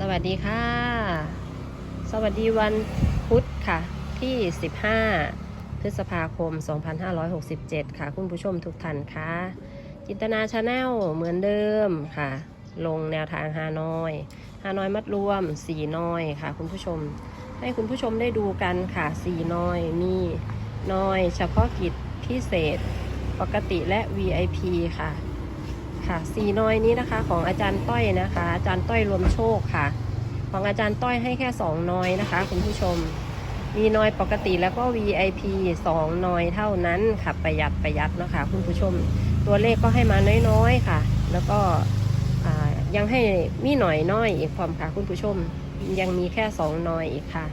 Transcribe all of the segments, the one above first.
สวัสดีค่ะ สวัสดีวันพุธค่ะ ที่ 15 พฤษภาคม 2567 ค่ะ คุณผู้ชมทุกท่านค่ะ จินตนาชาแนลเหมือนเดิมค่ะ ลงแนวทางฮานอยฮานอยมัดรวม 4 น้อยค่ะ คุณผู้ชม ให้คุณผู้ชมได้ดูกันค่ะ 4 น้อยมีน้อย เฉพาะกิจพิเศษ ปกติและ VIP ค่ะ ค่ะสี่น้อยนี้นะคะของอาจารย์ต้อยนะคะ อาจารย์ต้อยรวมโชคค่ะ ของอาจารย์ต้อยให้แค่สองน้อยนะคะ คุณผู้ชม มีน้อยปกติแล้วก็ VIP สองน้อยเท่านั้นค่ะประหยัดประหยัดนะคะ คุณผู้ชมตัวเลขก็ให้มาน้อยๆค่ะ แล้วก็ยังให้มีหน่อยน้อยอีกความค่ะคุณผู้ชม ยังมีแค่สองน้อยอีกค่ะ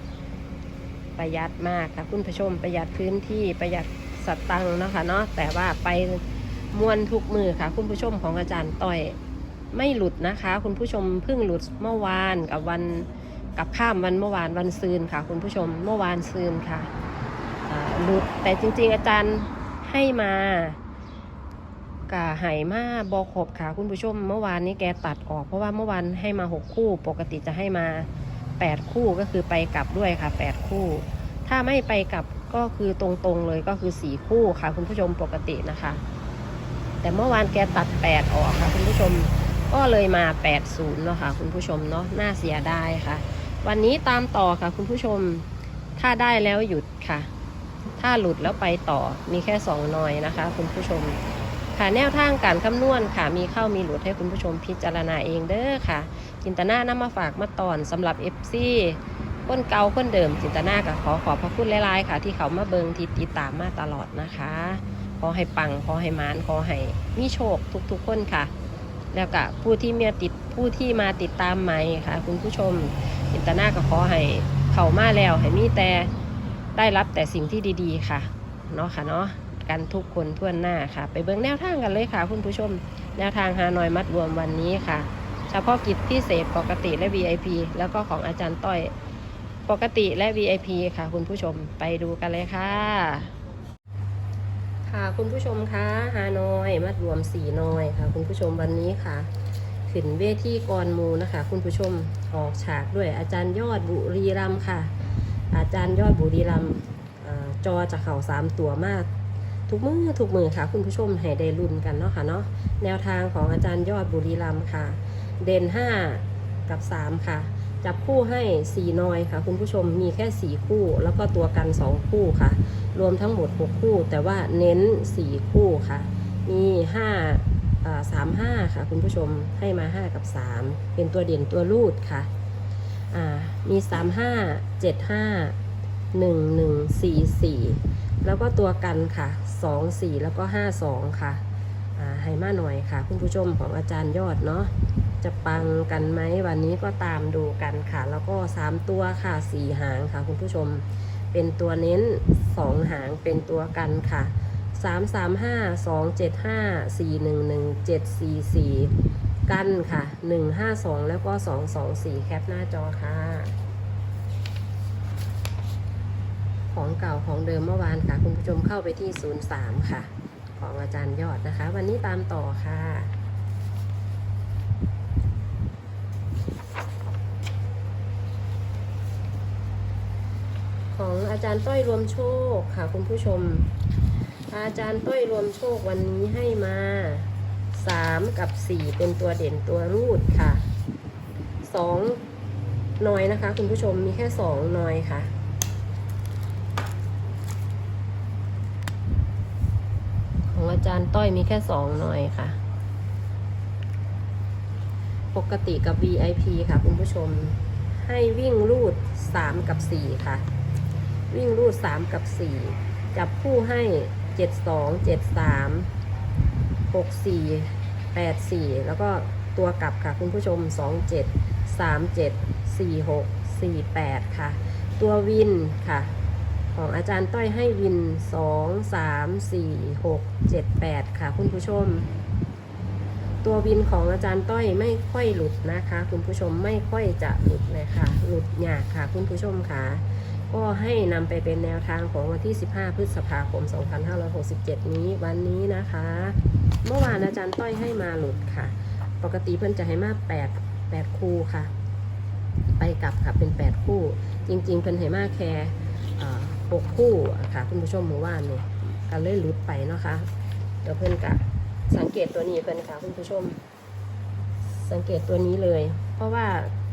ประหยัดมากค่ะคุณผู้ชมประหยัดพื้นที่ประหยัดสตังค์นะคะเนาะแต่ว่าไป มวนทุกมือค่ะ คุณผู้ชมของอาจารย์ต้อยไม่หลุดนะคะ คุณผู้ชมเพิ่งหลุดเมื่อวานกับวันกับข้ามวันเมื่อวานวันซืนค่ะ คุณผู้ชมเมื่อวานซืนค่ะหลุดแต่จริง ๆ อาจารย์ให้มากะไหมาบอคบค่ะ คุณผู้ชมเมื่อวานนี้แกตัดออกเพราะว่าเมื่อวานให้มาหกคู่ ปกติจะให้มาแปดคู่ก็คือไปกลับด้วยค่ะแปดคู่ ถ้าไม่ไปกลับก็คือตรงๆเลยก็คือสี่คู่ค่ะ คุณผู้ชมปกตินะคะ แต่เมื่อวานแกตัด 8 ออกค่ะคุณผู้ชมก็เลยมา 80เนาะค่ะคุณผู้ชมเนาะน่าเสียดายค่ะ วันนี้ตามต่อค่ะคุณผู้ชมถ้าได้แล้วหยุดค่ะ ถ้าหลุดแล้วไปต่อมีแค่2หน่อยนะคะ คุณผู้ชมค่ะแนวทางการคำนวณค่ะ มีเข้ามีหลุดให้คุณผู้ชมพิจารณาเองเด้อค่ะจินตนานำมาฝากมาตอนสำหรับ FC คนเก่าคนเดิมจินตนากับขอขอบพระคุณหลายๆค่ะ ที่เขามาเบิงที่ติดตามมาตลอดนะคะ ขอให้ปังขอให้มานขอให้มีโชคทุกๆคนค่ะ แล้วก็ผู้ที่มีติดผู้ที่มาติดตามใหม่ค่ะ คุณผู้ชมอินตนาก็ขอให้เขามาแล้วให้มีแต่ได้รับแต่สิ่งที่ดีๆค่ะเนาะค่ะเนาะกันทุกคนทั่วหน้าค่ะ ไปเบิ่งแนวทางกันเลยค่ะ คุณผู้ชม แนวทางฮานอยมัดรวมวันนี้ค่ะ เฉพาะกิจพิเศษปกติและ VIP แล้วก็ของอาจารย์ต้อย ปกติและ VIP ค่ะ คุณผู้ชมไปดูกันเลยค่ะ ค่ะคุณผู้ชมคะฮานอยมัดรวมสีนอยค่ะ คุณผู้ชมวันนี้ค่ะขึ้นเวทีกรมูนะคะ คุณผู้ชมออกฉากด้วยอาจารย์ยอดบุรีรัมค่ะ อาจารย์ยอดบุรีรัมย์อ่าจอจะเข่าสามตัวมากทุกมือทุกมือค่ะ คุณผู้ชมให้ได้รุ่นกันเนาะค่ะเนาะแนวทางของอาจารย์ยอดบุรีรัมค่ะ เด่น 5 กับ 3 ค่ะ จับคู่ให้4นอยค่ะ คุณผู้ชมมีแค่ 4 คู่ แล้วก็ตัวกัน 2 คู่ค่ะ รวมทั้งหมด 6 คู่ แต่ว่าเน้น 4 คู่ค่ะ มี5อ่า3 5 ค่ะ คุณผู้ชมให้มา 5 กับ 3 เป็นตัวเด่นตัวรูดค่ะอ่ามี 3 5 7 5 1 1 4 4 แล้วก็ตัวกันค่ะ 2 4 แล้วก็ 5 2 ค่ะอ่าให้มาหน่อยค่ะ คุณผู้ชมของอาจารย์ยอดเนาะ จะปังกันไหมวันนี้ก็ตามดูกันค่ะ แล้วก็ 3 ตัวค่ะ 4 หางค่ะคุณผู้ชม เป็นตัวเน้น 2 หางเป็นตัวกันค่ะ 3 3 5 2 7 5 4 1 1 7 4 4 กันค่ะ 1 5 2 แล้วก็ 2 2 4 แคปหน้าจอค่ะ ของเก่าของเดิมเมื่อวานค่ะ คุณผู้ชมเข้าไปที่ 03 ค่ะ ของอาจารย์ยอดนะคะ วันนี้ตามต่อค่ะ ของอา จารย์ต้อยรวมโชคค่ะคุณผู้ชม อาจารย์ต้อยรวมโชควันนี้ให้มา3กับ4เป็นตัวเด่นตัวรูดค่ะ2หน่อยนะคะ คุณผู้ชมมีแค่2หน่อยค่ะของอาจารย์ต้อยมีแค่2หน่อยค่ะ ปกติกับ VIP ค่ะ คุณผู้ชม ให้วิ่งรูด3กับ4ค่ะ วิ่งรูด3กับ4จับคู่ให้7 2 7 3 6 4 8 4แล้วก็ตัวกลับค่ะคุณผู้ชม2 7 3 7 4 6 4 8ค่ะ ตัววินค่ะ ของอาจารย์ต้อยให้วิน2 3 4 6 7 8ค่ะ คุณผู้ชมตัววินของอาจารย์ต้อยไม่ค่อยหลุดนะคะ คุณผู้ชมไม่ค่อยจะหลุดเลยค่ะ หลุดยากค่ะ คุณผู้ชมค่ะ ก็ให้นำไปเป็นแนวทางของวันที่ 15 พฤษภาคม 2567 นี้วันนี้นะคะ เมื่อวานอาจารย์ต้อยให้มาหลุดค่ะ ปกติเพิ่นจะให้มา8 8คู่ค่ะ ไปกลับค่ะเป็น 8 คู่ จริง ๆ เพิ่นให้มาแค่อ่าหกคู่ค่ะคุณผู้ชมเมื่อวานเนี่ยก็เลยหลุดไปเนาะคะเดี๋ยวเพิ่นกะสังเกตตัวนี้เพิ่นค่ะคุณผู้ชม สังเกตตัวนี้เลย เพราะว่า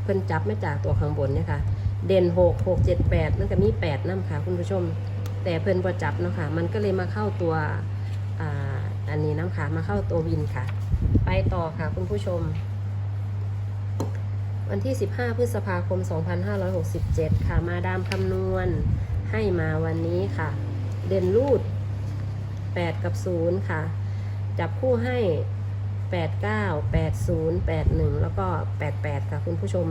เพิ่นจับมาจากตัวข้างบนเนี่ยค่ะ เด่นหกหกเจ็ดแปดมันก็มีแปดน้ำค่ะคุณผู้ชม แต่เพิ่นบ่จับเนาะค่ะ มันก็เลยมาเข้าตัวอ,อันนี้น้ำค่ะมาเข้าตัววินค่ะ ไปต่อค่ะคุณผู้ชม วันที่ 15 พฤษภาคม 2567 ค่ะ มาดามคำนวณให้มาวันนี้ค่ะ เด่นรูด 8 กับ 0 ค่ะ จับคู่ให้ 89 80 81 แล้วก็ 88 ค่ะคุณผู้ชม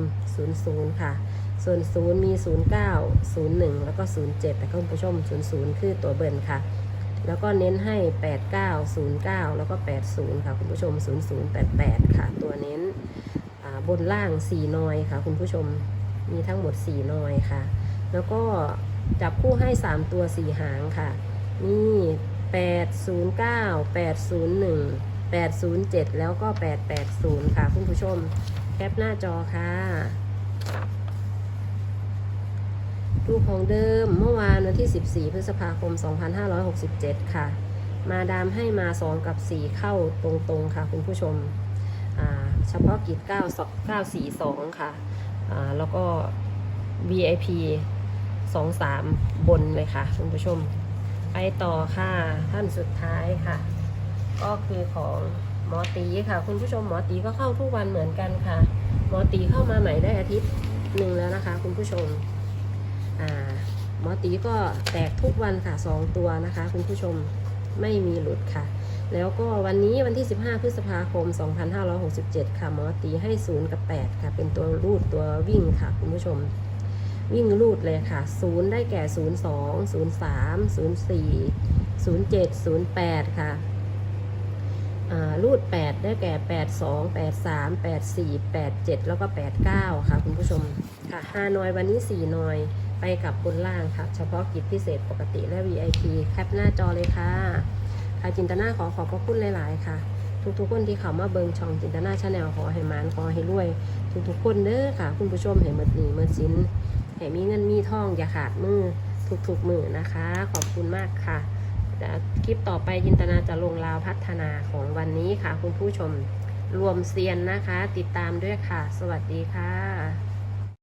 00 ค่ะ ส่วน 0 มี 09 01 แล้วก็ 07 แต่คุณผู้ชม 00 คือตัวเบิร์นค่ะ แล้วก็เน้นให้ 89 09 แล้วก็ 80 ค่ะ คุณผู้ชม 0088 ค่ะ ตัวเน้นบนล่าง 4 นอยค่ะ คุณผู้ชมมีทั้งหมด 4 นอยค่ะ แล้วก็จับคู่ให้ 3 ตัว 4 หางค่ะมี809 801 807 แล้วก็ 880 ค่ะ คุณผู้ชม แคปหน้าจอค่ะ รูปของเดิมเมื่อวานวันที่ 14 พฤษภาคม 2567 ค่ะ มาดามให้มา 2 กับ 4 เข้าตรงๆค่ะ คุณผู้ชม เฉพาะกิจ9 942 ค่ะ แล้วก็ VIP 23 บนเลยค่ะ คุณผู้ชม ไปต่อค่ะ ท่านสุดท้ายค่ะ ก็คือของหมอตีค่ะ คุณผู้ชมหมอตีก็เข้าทุกวันเหมือนกันค่ะ หมอตีเข้ามาใหม่ได้อาทิตย์หนึ่งแล้วนะคะ คุณผู้ชม หมอตีก็แตกทุกวันค่ะ 2 ตัวนะคะ คุณผู้ชมไม่มีหลุดค่ะ แล้วก็วันนี้วันที่ 15 พฤษภาคม 2567 ค่ะหมอตีให้ 0 กับ 8 ค่ะ เป็นตัวรูดตัววิ่งค่ะ คุณผู้ชม วิ่งรูดเลยค่ะ 0 ได้แก่ 02 03 04 07 08 ค่ะอ่ารูด 8 ได้แก่ 82 83 84 87 แล้วก็ 89 ค่ะ คุณผู้ชม ค่ะ5นอยวันนี้ 4นอย ไปกับบนล่างค่ะ เฉพาะกิจพิเศษปกติและ VIP แคปหน้าจอเลยค่ะค่ะจินตนาขอขอบพระคุณหลาย ๆ ค่ะ ทุกๆคนที่เข้ามาเบิงช่องจินตนาชาแนลขอให้มานขอให้รวย ทุกๆคนเด้อค่ะ คุณผู้ชมให้หมดหนีหมดสินให้มีเงินมีทองอย่าขาดมือทุกๆมือนะคะ ขอบคุณมากค่ะคลิปต่อไปจินตนาจะลงราวพัฒนาของวันนี้ค่ะ คุณผู้ชมรวมเซียนนะคะ ติดตามด้วยค่ะ สวัสดีค่ะ